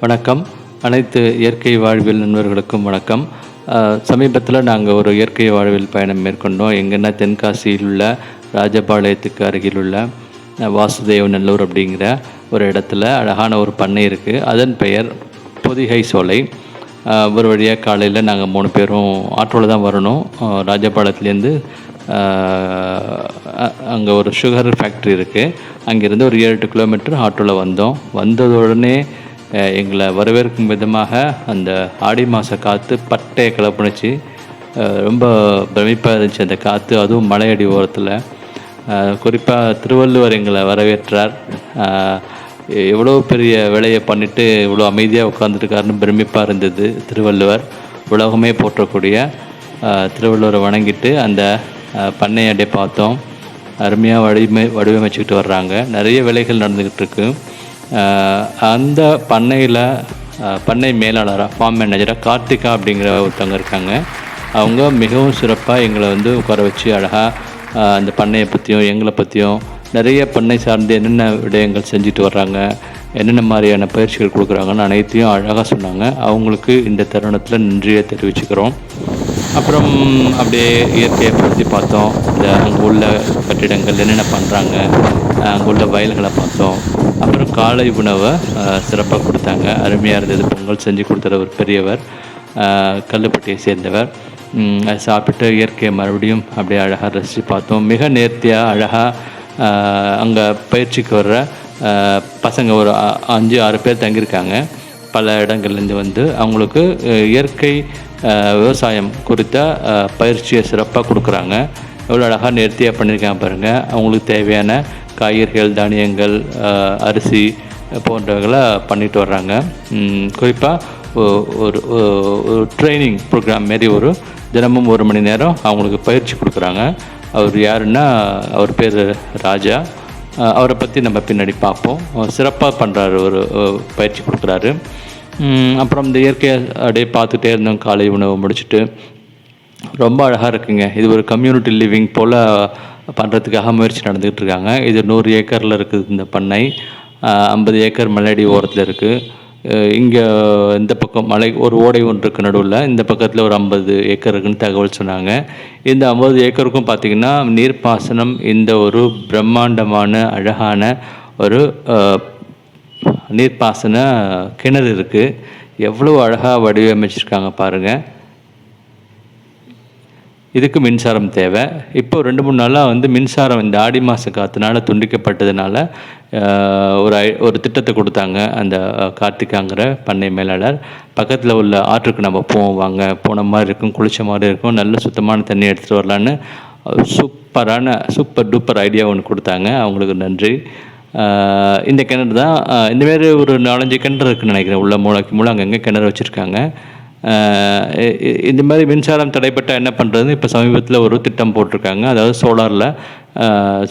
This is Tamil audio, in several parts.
வணக்கம். அனைத்து இயற்கை வாழ்வியல் நண்பர்களுக்கும் வணக்கம். சமீபத்தில் நாங்கள் ஒரு இயற்கை வாழ்வியல் பயணம் மேற்கொண்டோம். எங்கன்னா தென்காசியில் உள்ள ராஜபாளையத்துக்கு அருகில் உள்ள வாசுதேவ நல்லூர் அப்படிங்கிற ஒரு இடத்துல அழகான ஒரு பண்ணை இருக்குது அதன் பெயர் பொதிகை சோலை. ஒரு வழியாக காலையில் நாங்கள் மூணு பேரும் ஆட்டோவில் தான் வரணும். ராஜபாளையத்துலேருந்து அங்கே ஒரு சுகர் ஃபேக்ட்ரி இருக்குது அங்கேருந்து ஒரு ஏழு எட்டு கிலோமீட்டர் ஆட்டோவில் வந்தோம். வந்ததுடனே எங்களை வரவேற்கும் விதமாக அந்த ஆடி மாத காற்று பட்டையை கிளப்புனுச்சு. ரொம்ப பிரமிப்பாக இருந்துச்சு அந்த காற்று அதுவும் மலையடி ஓரத்தில். குறிப்பாக திருவள்ளுவர் எங்களை வரவேற்றார். எவ்வளோ பெரிய வேலையை பண்ணிவிட்டு இவ்வளோ அமைதியாக உட்காந்துருக்காருன்னு பிரமிப்பாக இருந்தது திருவள்ளுவர். உலகமே போற்றக்கூடிய திருவள்ளுவரை வணங்கிட்டு அந்த அஹ், பார்த்தோம். அருமையாக வடிவமை வடிவமைச்சுக்கிட்டு வர்றாங்க. நிறைய வேலைகள் நடந்துக்கிட்டு இருக்குது அந்த பண்ணையில் பண்ணை மேலாளராக ஃபார்ம் மேனேஜராக கார்த்திகா அப்படிங்கிற ஒருத்தவங்க இருக்காங்க. அவங்க மிகவும் சிறப்பாக எங்களை வந்து உட்கார வச்சு அழகாக அந்த பண்ணையை பற்றியும் எங்களை பற்றியும் நிறைய பண்ணை சார்ந்து என்னென்ன விடயங்கள் செஞ்சுட்டு வர்றாங்க என்னென்ன மாதிரியான பயிற்சிகள் கொடுக்குறாங்கன்னு அனைத்தையும் அழகாக சொன்னாங்க. அவங்களுக்கு இந்த தருணத்தில் நன்றியை தெரிவிச்சுக்கிறோம். அப்புறம் அப்படியே இயற்கையை பற்றி பார்த்தோம். இந்த அங்கே உள்ள கட்டிடங்கள் என்னென்ன பண்ணுறாங்க அங்கே உள்ள வயல்களை பார்த்தோம். அப்புறம் காலை உணவை சிறப்பாக கொடுத்தாங்க. அருமையாக இருந்தது. பொங்கல் செஞ்சு கொடுத்துற ஒரு பெரியவர் கல்லுப்பட்டியை சேர்ந்தவர். அதை சாப்பிட்டு இயற்கையை மறுபடியும் அப்படியே அழகாக ரசித்து பார்த்தோம். மிக நேர்த்தியாக அழகாக அங்கே பயிற்சிக்கு வர்ற பசங்க ஒரு அ- அஞ்சு ஆறு பேர் தங்கியிருக்காங்க. பல இடங்கள்லேருந்து வந்து அவங்களுக்கு இயற்கை விவசாயம் குறித்த பயிற்சியை சிறப்பாக கொடுக்குறாங்க. எவ்வளோ அழகாக நேர்த்தியாக பண்ணியிருக்காங்க பாருங்கள் அவங்களுக்கு தேவையான காய்கறிகள் தானியங்கள் அரிசி போன்றவைகளை பண்ணிட்டு வர்றாங்க. குறிப்பாக ஒரு ஒரு ட்ரைனிங் ப்ரோக்ராம் மாரி ஒரு தினமும் ஒரு மணி நேரம் அவங்களுக்கு பயிற்சி கொடுக்குறாங்க. அவர் யாருன்னா அவர் பேர் ராஜா. அவரை பற்றி நம்ம பின்னாடி பார்ப்போம். சிறப்பாக பண்ணுறாரு ஒரு பயிற்சி கொடுக்குறாரு. அப்புறம் இந்த இயற்கையை அப்படியே பார்த்துட்டே இருந்தோம் காலை உணவு முடிச்சுட்டு. ரொம்ப அழகாக இருக்குங்க. இது ஒரு கம்யூனிட்டி லிவிங் போல் பண்ணுறதுக்காக முயற்சி நடந்துக்கிட்டு இருக்காங்க. இது நூறு ஏக்கரில் இருக்குது இந்த பண்ணை. ஐம்பது ஏக்கர் மலையடி ஓரத்தில் இருக்குது இங்கே இந்த பக்கம் மலை ஒரு ஓடை ஒன்று இருக்குது நடுவில். இந்த பக்கத்தில் ஒரு ஐம்பது ஏக்கர் இருக்குன்னு தகவல் சொன்னாங்க. இந்த ஐம்பது ஏக்கருக்கும் பார்த்திங்கன்னா நீர்ப்பாசனம் இந்த ஒரு பிரம்மாண்டமான அழகான ஒரு நீர்ப்பாசன கிணறு இருக்குது எவ்வளோ அழகாக வடிவமைச்சிருக்காங்க பாருங்கள் இதுக்கு மின்சாரம் தேவை. இப்போ ரெண்டு மூணு நாளாக வந்து மின்சாரம் இந்த ஆடி மாத காற்றுனால துண்டிக்கப்பட்டதுனால ஒரு ஐ ஒரு திட்டத்தை கொடுத்தாங்க அந்த கார்த்திகாங்கிற பண்ணை மேலாளர். பக்கத்தில் உள்ள ஆற்றுக்கு நம்ம போவோம் வாங்க. போன மாதிரி இருக்கும் குளிச்ச மாதிரி இருக்கும். நல்ல சுத்தமான தண்ணி எடுத்துகிட்டு வரலான்னு சூப்பரான சூப்பர் டூப்பர் ஐடியா ஒன்று கொடுத்தாங்க. அவங்களுக்கு நன்றி. இந்த கிணறு தான் இந்தமாரி இந்த மாதிரி ஒரு நாலஞ்சு கிணறு இருக்குன்னு நினைக்கிறேன் உள்ள மூளைக்கு மூலம் அங்கங்கே கிணறு வச்சுருக்காங்க. இந்த மாதிரி மின்சாரம் தடைப்பட்டால் என்ன பண்ணுறதுன்னு இப்போ சமீபத்தில் ஒரு திட்டம் போட்டிருக்காங்க. அதாவது சோலாரில்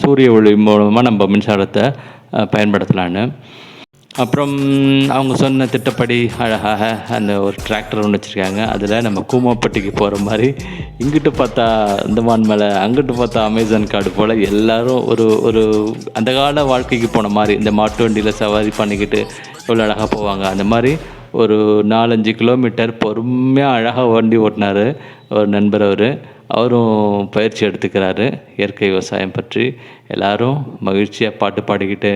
சூரிய ஒளி மூலமாக நம்ம மின்சாரத்தை பயன்படுத்தலான்னு. அப்புறம் அவங்க சொன்ன திட்டப்படி அழகாக அந்த ஒரு டிராக்டர் ஒன்று வச்சுருக்காங்க. அதில் நம்ம கூமாப்பட்டிக்கு போகிற மாதிரி இங்கிட்டு பார்த்தா இந்தமான் மலை அங்கிட்டு பார்த்தா அமேசான் காடு போல் எல்லோரும் ஒரு ஒரு அந்த கால வாழ்க்கைக்கு போன மாதிரி இந்த மாட்டு வண்டியில் சவாரி பண்ணிக்கிட்டு எவ்வளோ அழகாக போவாங்க. அந்த மாதிரி ஒரு நாலஞ்சு கிலோமீட்டர் பொறுமையாக அழகாக வண்டி ஓட்டினார் ஒரு நண்பர் அவர். அவரும் பயிற்சி எடுத்துக்கிறாரு. இயற்கை விவசாயம் பற்றி எல்லோரும் மகிழ்ச்சியாக பாட்டு பாடிக்கிட்டு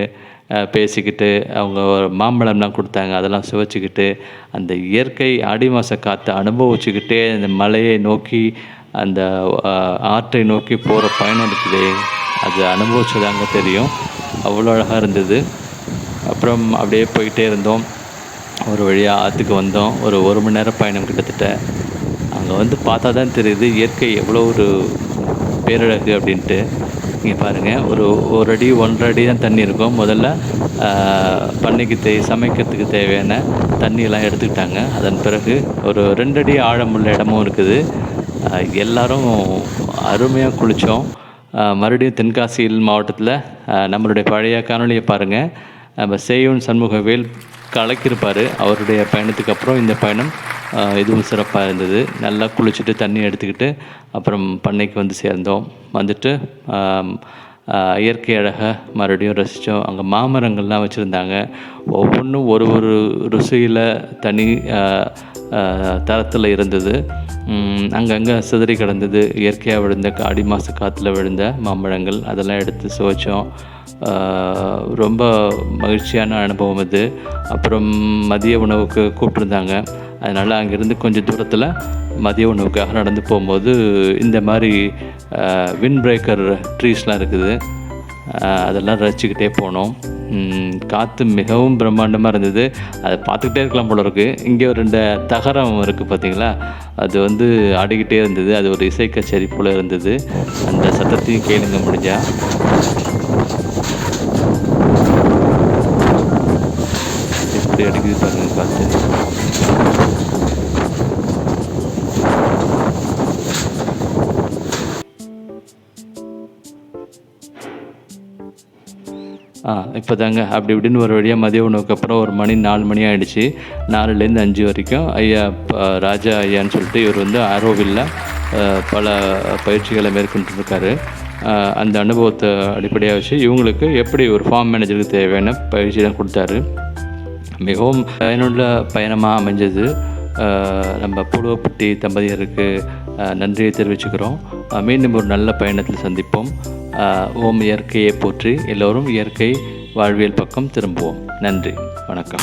பேசிக்கிட்டு அவங்க ஒரு மாம்பழம்லாம் கொடுத்தாங்க அதெல்லாம் சுவைச்சிக்கிட்டு அந்த இயற்கை ஆடி மாத காற்றை அனுபவிச்சுக்கிட்டே அந்த மலையை நோக்கி அந்த ஆற்றை நோக்கி போகிற பயணம் இருக்குது அது அனுபவிச்சதாங்க தெரியும். அவ்வளோ அழகாக இருந்தது. அப்புறம் அப்படியே போயிட்டே இருந்தோம். ஒரு வழியாக ஆற்றுக்கு வந்தோம். ஒரு ஒரு மணி நேரம் பயணம் கிட்டத்தட்ட. அங்கே வந்து பார்த்தா தான் தெரியுது இயற்கை எவ்வளோ ஒரு பேரழகு அப்படின்ட்டு. இங்கே பாருங்கள் ஒரு ஒரு அடி ஒன்றரை அடி தான் தண்ணி இருக்கும். முதல்ல பண்ணைக்கு தே சமைக்கிறதுக்கு தேவையான தண்ணியெல்லாம் எடுத்துக்கிட்டாங்க. அதன் பிறகு ஒரு ரெண்டு அடி ஆழமுள்ள இடமும் இருக்குது. எல்லாரும் அருமையாக குளித்தோம் மறுபடியும் தென்காசியில் மாவட்டத்தில் நம்மளுடைய பழைய காணொலியை பாருங்கள் நம்ம செய்யூன் சண்முகவேல் கலக்கியிருப்பார். அவருடைய பயணத்துக்கு அப்புறம் இந்த பயணம் இதுவும் சிறப்பாக இருந்தது. நல்லா குளிச்சுட்டு தண்ணி எடுத்துக்கிட்டு அப்புறம் பண்ணைக்கு வந்து சேர்ந்தோம். வந்துட்டு இயற்கை அழகை மறுபடியும் ரசித்தோம் அங்கே மாமரங்கள்லாம் வச்சுருந்தாங்க. ஒவ்வொன்றும் ஒரு ஒரு ருசியில் தனி தரத்தில் இருந்தது. அங்கங்கே சிதறி கிடந்தது. இயற்கையாக விழுந்த ஆடி மாத காற்றுல விழுந்த மாம்பழங்கள் அதெல்லாம் எடுத்து சுவைச்சோம். ரொம்ப மகிழ்ச்சியான அனுபவம் இது அப்புறம் மதிய உணவுக்கு கூப்பிட்ருந்தாங்க அதனால் அங்கேருந்து கொஞ்சம் தூரத்தில் மதிய உணவுக்காக நடந்து போகும்போது இந்த மாதிரி வின் பிரேக்கர் ட்ரீஸ்லாம் இருக்குது. அதெல்லாம் ரசிச்சுக்கிட்டே போனோம். காற்று மிகவும் பிரம்மாண்டமாக இருந்தது. அதை பார்த்துக்கிட்டே இருக்கலாம் போல இருக்குது இங்கே ஒரு ரெண்டு தகரம் இருக்குது பார்த்தீங்களா? அது வந்து ஆடிக்கிட்டே இருந்தது. அது ஒரு இசை கச்சேரி போல் இருந்தது. அந்த சத்தத்தையும் கேளுங்க முடிஞ்சால் எப்படி அடிக்குது பாருங்க காற்று ஆ இப்போ தாங்க அப்படி இப்படின்னு ஒரு வழியாக மதிய உணவுக்கு அப்புறம் ஒரு மணி நாலு மணி ஆயிடுச்சு. நாலுலேருந்து அஞ்சு வரைக்கும் ஐயா ராஜா ஐயான்னு சொல்லிட்டு இவர் வந்து ஆரோவில்ல பல பயிற்சிகளை மேற்கொண்டு இருக்காரு அந்த அனுபவத்தை அடிப்படையாக வச்சு இவங்களுக்கு எப்படி ஒரு ஃபார்ம் மேனேஜருக்கு தேவையான பயிற்சியெலாம் கொடுத்தாரு. மிகவும் பயனுள்ள பயணமாக அமைஞ்சது. நம்ம புழுவப்பட்டி தம்பதியருக்கு நன்றியை தெரிவிச்சுக்கிறோம். மீண்டும் ஒரு நல்ல பயணத்தில் சந்திப்போம். ஓம் இயற்கையை போற்றி எல்லோரும் இயற்கை வாழ்வியல் பக்கம் திரும்புவோம். நன்றி. வணக்கம்.